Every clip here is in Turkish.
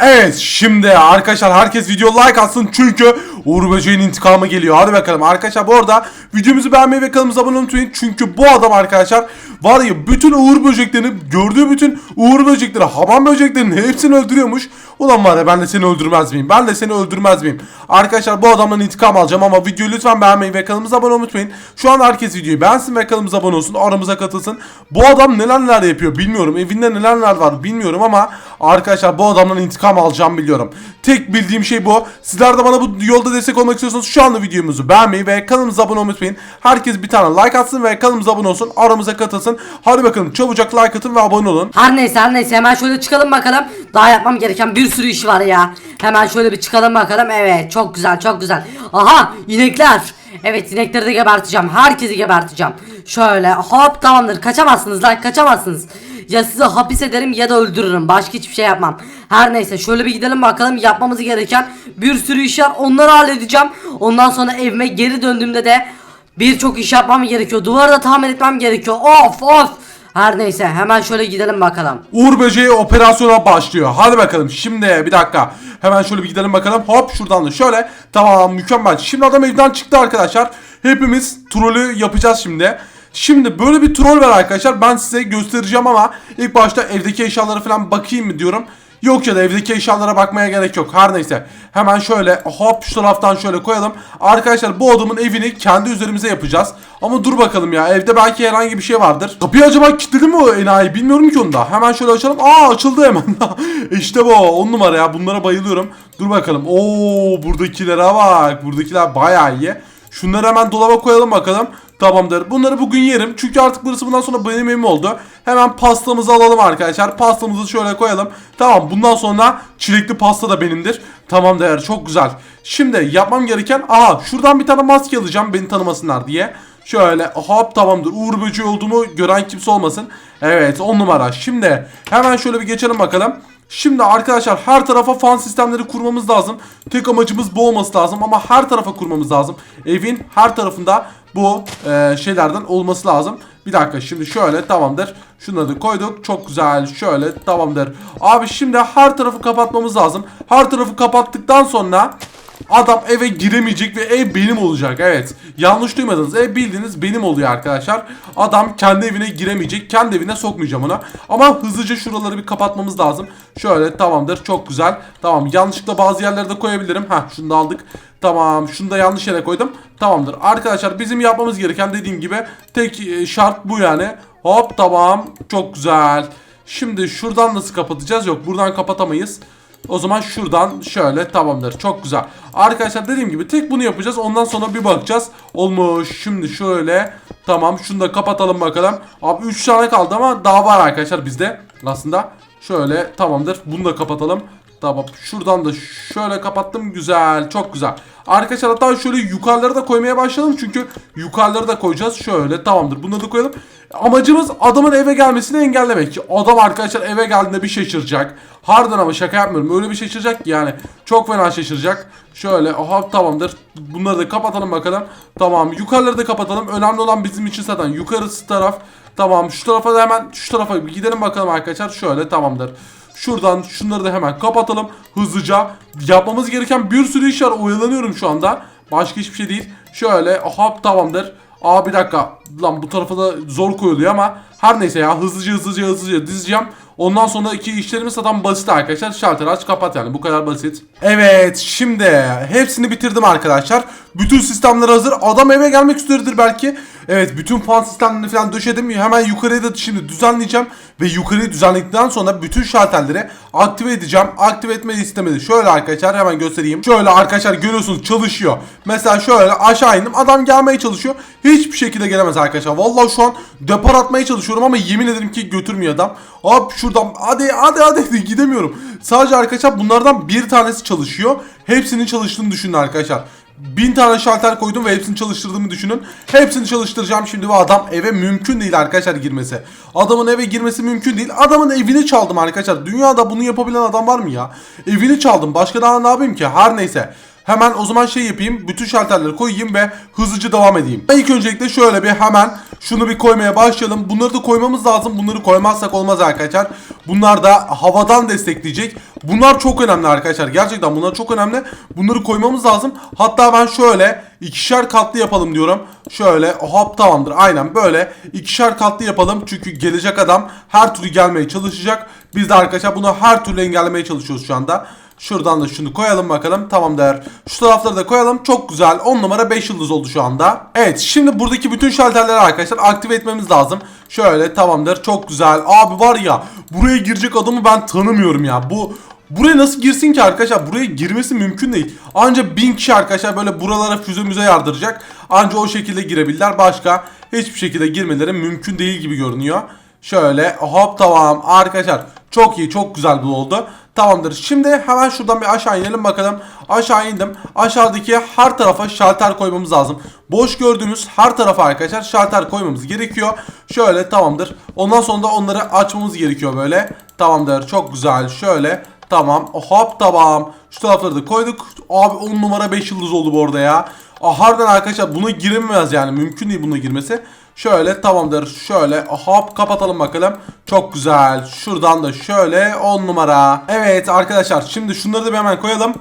Evet şimdi arkadaşlar herkes video like atsın çünkü Uğur Böceğin intikamı geliyor. Hadi bakalım arkadaşlar bu arada videomuzu beğenmeyi ve kanalımıza abone olmayı unutmayın. Çünkü bu adam arkadaşlar var ya bütün Uğur Böceklerini gördüğü bütün Uğur Böcekleri hamam böceklerinin hepsini öldürüyormuş. Ulan var ya ben de seni öldürmez miyim? Ben de seni öldürmez miyim? Arkadaşlar bu adamdan intikam alacağım ama videoyu lütfen beğenmeyi ve kanalımıza abone olmayı unutmayın. Şu an herkes videoyu beğensin ve kanalımıza abone olsun. Aramıza katılsın. Bu adam neler neler yapıyor bilmiyorum. Evinde neler neler var bilmiyorum ama arkadaşlar bu adamdan intikam alacağım biliyorum. Tek bildiğim şey bu. Sizler de bana bu yolda destek olmak istiyorsanız şu anda videomuzu beğenmeyi ve kanalımıza abone olmayı unutmayın. Herkes bir tane like atsın ve kanalımıza abone olsun. Aramıza katılsın. Hadi bakalım çabucak like atın ve abone olun. Her neyse her neyse hemen şöyle çıkalım bakalım. Daha yapmam gereken bir sürü iş var ya. Hemen şöyle bir çıkalım bakalım. Evet çok güzel çok güzel. Aha inekler. Evet inekleri de geberteceğim. Herkesi geberteceğim. Şöyle hop tamamdır. Kaçamazsınız lan kaçamazsınız. Ya sizi hapis ederim ya da öldürürüm. Başka hiçbir şey yapmam. Her neyse şöyle bir gidelim bakalım. Yapmamız gereken bir sürü iş var. Onları halledeceğim. Ondan sonra evime geri döndüğümde de birçok iş yapmam gerekiyor. Duvarı da tamir etmem gerekiyor. Of of. Her neyse hemen şöyle gidelim bakalım. Uğur Böceği operasyona başlıyor. Hadi bakalım şimdi bir dakika. Hemen şöyle bir gidelim bakalım. Hop şuradan da şöyle. Tamam mükemmel. Şimdi adam evden çıktı arkadaşlar. Hepimiz trolü yapacağız şimdi. Şimdi böyle bir troll var arkadaşlar. Ben size göstereceğim ama ilk başta evdeki eşyalara falan bakayım mı diyorum. Yok ya da evdeki eşyalara bakmaya gerek yok. Her neyse. Hemen şöyle hop şu taraftan şöyle koyalım. Arkadaşlar bu adamın evini kendi üzerimize yapacağız. Ama dur bakalım ya. Evde belki herhangi bir şey vardır. Kapıyı acaba kilitledi mi o enayi? Bilmiyorum ki onu da. Hemen şöyle açalım. Aa açıldı hemen. işte bu. On numara ya. Bunlara bayılıyorum. Dur bakalım. Oo buradakilere bak. Buradakiler bayağı iyi. Şunları hemen dolaba koyalım bakalım. Tamamdır. Bunları bugün yerim. Çünkü artık burası bundan sonra benim evim oldu. Hemen pastamızı alalım arkadaşlar. Pastamızı şöyle koyalım. Tamam bundan sonra çilekli pasta da benimdir. Tamam değer çok güzel. Şimdi yapmam gereken aha şuradan bir tane maske alacağım beni tanımasınlar diye. Şöyle hop tamamdır. Uğur böceği olduğumu gören kimse olmasın. Evet 10 numara. Şimdi hemen şöyle bir geçelim bakalım. Şimdi arkadaşlar her tarafa fan sistemleri kurmamız lazım. Tek amacımız bu olması lazım ama her tarafa kurmamız lazım. Evin her tarafında bu e, şeylerden olması lazım. Bir dakika şimdi şöyle tamamdır. Şunları da koyduk. Çok güzel. Şöyle tamamdır. Abi şimdi her tarafı kapatmamız lazım. Her tarafı kapattıktan sonra Adam eve giremeyecek ve ev benim olacak. Evet. Yanlış duymadınız. Ev bildiğiniz benim oluyor arkadaşlar. Adam kendi evine giremeyecek. Kendi evine sokmayacağım ona. Ama hızlıca şuraları bir kapatmamız lazım. Şöyle tamamdır. Çok güzel. Tamam. Yanlışlıkla bazı yerlere de koyabilirim. Heh şunu da aldık. Tamam. Şunu da yanlış yere koydum. Tamamdır. Arkadaşlar bizim yapmamız gereken dediğim gibi tek e, şart bu yani. Hop tamam. Çok güzel. Şimdi şuradan nasıl kapatacağız? Yok buradan kapatamayız. O zaman şuradan şöyle tamamdır. Çok güzel. Arkadaşlar dediğim gibi tek bunu yapacağız. Ondan sonra bir bakacağız. Olmuş. Şimdi şöyle. Tamam. Şunu da kapatalım bakalım. Abi 3 tane kaldı ama daha var arkadaşlar bizde. Aslında. Şöyle tamamdır. Bunu da kapatalım. Tamam. Şuradan da şöyle kapattım. Güzel. Çok güzel. Arkadaşlar hatta şöyle yukarıları da koymaya başlayalım. Çünkü yukarıları da koyacağız. Şöyle tamamdır. Bunları da koyalım. Amacımız adamın eve gelmesini engellemek. Adam arkadaşlar eve geldiğinde bir şaşıracak. Harbiden ama şaka yapmıyorum. Öyle bir şaşıracak ki yani. Çok fena şaşıracak. Şöyle aha tamamdır. Bunları da kapatalım bakalım. Tamam yukarıları da kapatalım. Önemli olan bizim için zaten yukarısı taraf. Tamam şu tarafa da hemen şu tarafa gidelim bakalım arkadaşlar. Şöyle tamamdır. Şuradan şunları da hemen kapatalım hızlıca. Yapmamız gereken bir sürü iş var. Oyalanıyorum şu anda. Başka hiçbir şey değil. Şöyle hop tamamdır. Aa bir dakika. Lan bu tarafa da zor koyuluyor ama her neyse ya hızlıca hızlıca hızlıca dizeceğim. Ondan sonra iki işlerimiz zaten basit arkadaşlar. Şalter aç kapat yani bu kadar basit. Evet şimdi hepsini bitirdim arkadaşlar. Bütün sistemler hazır. Adam eve gelmek üzeredir belki. Evet bütün fan sistemlerini falan döşedim. Hemen yukarıya da şimdi düzenleyeceğim. Ve yukarıyı düzenledikten sonra bütün şalterleri aktive edeceğim. Aktive etme istemedi. Şöyle arkadaşlar hemen göstereyim. Şöyle arkadaşlar görüyorsunuz çalışıyor. Mesela şöyle aşağı indim. Adam gelmeye çalışıyor. Hiçbir şekilde gelemez arkadaşlar. Vallahi şu an depar atmaya çalışıyorum ama yemin ederim ki götürmüyor adam. Hop şuradan hadi hadi hadi gidemiyorum. Sadece arkadaşlar bunlardan bir tanesi çalışıyor. Hepsinin çalıştığını düşünün arkadaşlar. Bin tane şalter koydum ve hepsini çalıştırdığımı düşünün. Hepsini çalıştıracağım şimdi bu adam eve mümkün değil arkadaşlar girmesi. Adamın eve girmesi mümkün değil. Adamın evini çaldım arkadaşlar. Dünyada bunu yapabilen adam var mı ya? Evini çaldım. Başka daha ne yapayım ki? Her neyse. Hemen o zaman şey yapayım. Bütün şalterleri koyayım ve hızlıca devam edeyim. İlk öncelikle şöyle bir hemen şunu bir koymaya başlayalım. Bunları da koymamız lazım. Bunları koymazsak olmaz arkadaşlar. Bunlar da havadan destekleyecek. Bunlar çok önemli arkadaşlar. Gerçekten bunlar çok önemli. Bunları koymamız lazım. Hatta ben şöyle ikişer katlı yapalım diyorum. Şöyle hop tamamdır. Aynen böyle ikişer katlı yapalım. Çünkü gelecek adam her türlü gelmeye çalışacak. Biz de arkadaşlar bunu her türlü engellemeye çalışıyoruz şu anda. Şuradan da şunu koyalım bakalım. Tamamdır. Şu tarafları da koyalım. Çok güzel. 10 numara 5 yıldız oldu şu anda. Evet şimdi buradaki bütün şalterleri arkadaşlar aktive etmemiz lazım. Şöyle tamamdır. Çok güzel. Abi var ya buraya girecek adamı ben tanımıyorum ya. Bu Buraya nasıl girsin ki arkadaşlar? Buraya girmesi mümkün değil. Anca bin kişi arkadaşlar böyle buralara füze müze yardıracak. Anca o şekilde girebilirler. Başka hiçbir şekilde girmeleri mümkün değil gibi görünüyor. Şöyle hop tamam arkadaşlar. Çok iyi çok güzel bu oldu. Tamamdır. Şimdi hemen şuradan bir aşağı inelim bakalım. Aşağı indim. Aşağıdaki her tarafa şalter koymamız lazım. Boş gördüğümüz her tarafa arkadaşlar şalter koymamız gerekiyor. Şöyle tamamdır. Ondan sonra da onları açmamız gerekiyor böyle. Tamamdır. Çok güzel. Şöyle Tamam. Hop tamam. Şu tarafları da koyduk. Abi 10 numara 5 yıldız oldu bu arada ya. Aa, harbiden arkadaşlar buna girilmez yani. Mümkün değil buna girmesi. Şöyle tamamdır. Şöyle hop kapatalım bakalım. Çok güzel. Şuradan da şöyle 10 numara. Evet arkadaşlar şimdi şunları da bir hemen koyalım.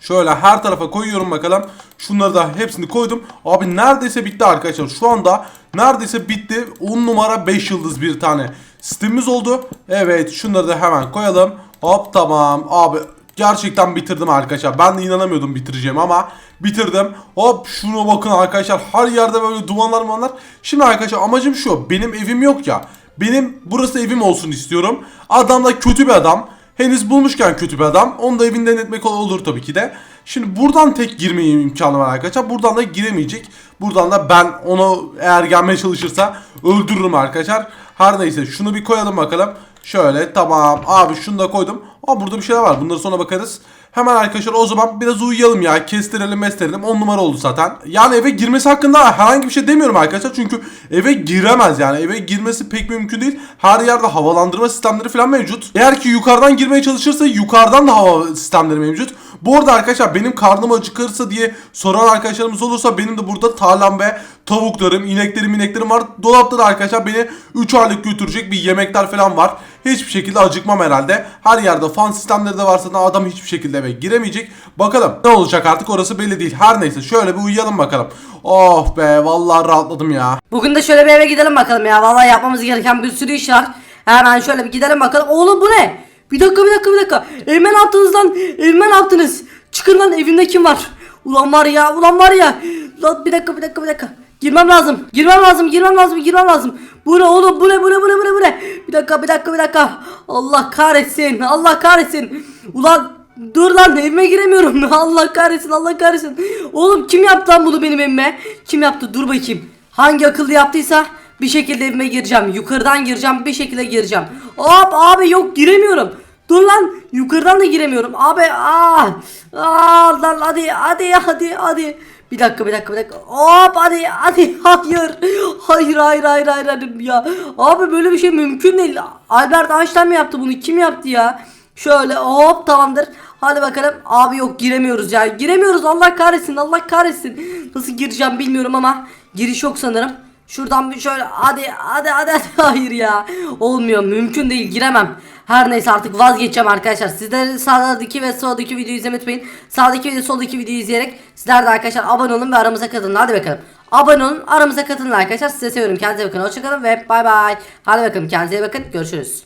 Şöyle her tarafa koyuyorum bakalım. Şunları da hepsini koydum. Abi neredeyse bitti arkadaşlar. Şu anda neredeyse bitti. 10 numara 5 yıldız bir tane sistemimiz oldu. Evet şunları da hemen koyalım. Hop tamam. Abi gerçekten bitirdim arkadaşlar. Ben de inanamıyordum bitireceğim ama bitirdim. Hop şuna bakın arkadaşlar. Her yerde böyle dumanlar dumanlar. Şimdi arkadaşlar amacım şu. Benim evim yok ya. Benim burası evim olsun istiyorum. Adam da kötü bir adam. Henüz bulmuşken kötü bir adam. Onu da evinden etmek olur tabii ki de. Şimdi buradan tek girmeye imkanı var arkadaşlar. Buradan da giremeyecek. Buradan da ben onu eğer gelmeye çalışırsa öldürürüm arkadaşlar. Her neyse şunu bir koyalım bakalım. Şöyle tamam abi şunu da koydum. Aa burada bir şeyler var. Bunları sonra bakarız. Hemen arkadaşlar o zaman biraz uyuyalım ya. Kestirelim mestirelim. 10 numara oldu zaten. Yani eve girmesi hakkında herhangi bir şey demiyorum arkadaşlar. Çünkü eve giremez yani. Eve girmesi pek mümkün değil. Her yerde havalandırma sistemleri falan mevcut. Eğer ki yukarıdan girmeye çalışırsa yukarıdan da hava sistemleri mevcut. Bu arada arkadaşlar benim karnım acıkırsa diye soran arkadaşlarımız olursa benim de burada tarlam ve tavuklarım, ineklerim, ineklerim var. Dolapta da arkadaşlar beni 3 aylık götürecek bir yemekler falan var. Hiçbir şekilde acıkmam herhalde. Her yerde fan sistemleri de varsa da adam hiçbir şekilde eve giremeyecek. Bakalım ne olacak artık orası belli değil. Her neyse şöyle bir uyuyalım bakalım. Oh be vallahi rahatladım ya. Bugün de şöyle bir eve gidelim bakalım ya. Vallahi yapmamız gereken bir sürü iş var. Hemen şöyle bir gidelim bakalım. Oğlum bu ne? Bir dakika bir dakika bir dakika. Evime ne yaptınız lan? Evime ne yaptınız? Çıkın lan evimde kim var? Ulan var ya ulan var ya. Lan bir dakika bir dakika bir dakika. Girmem lazım. Girmem lazım. Girmem lazım. Girmem lazım. Bu ne oğlum? Bu ne? Bu ne? Bu ne? Bu ne? Bu ne? Bir dakika bir dakika bir dakika. Allah kahretsin. Allah kahretsin. Ulan Dur lan evime giremiyorum. Allah kahretsin Allah kahretsin. Oğlum kim yaptı lan bunu benim evime? Kim yaptı? Dur bakayım. Hangi akıllı yaptıysa bir şekilde evime gireceğim. Yukarıdan gireceğim bir şekilde gireceğim. Hop abi yok giremiyorum. Dur lan yukarıdan da giremiyorum. Abi aa. Aa lan hadi hadi hadi hadi. Bir dakika bir dakika bir dakika. Hop hadi hadi hayır. Hayır hayır hayır hayır, hayır ya. Abi böyle bir şey mümkün değil. Albert Einstein mi yaptı bunu? Kim yaptı ya? Şöyle hop tamamdır. Hadi bakalım. Abi yok giremiyoruz ya. Giremiyoruz. Allah kahretsin. Allah kahretsin. Nasıl gireceğim bilmiyorum ama giriş yok sanırım. Şuradan bir şöyle hadi hadi hadi, hadi. hayır ya. Olmuyor. Mümkün değil. Giremem. Her neyse artık vazgeçeceğim arkadaşlar. Sizler sağdaki ve soldaki videoyu izlemeyi. Sağdaki ve soldaki videoyu izleyerek sizler de arkadaşlar abone olun ve aramıza katılın. Hadi bakalım. Abone olun aramıza katılın arkadaşlar. Size seviyorum. Kendinize bakın. Hoşçakalın ve bay bay. Hadi bakalım kendinize bakın. Görüşürüz.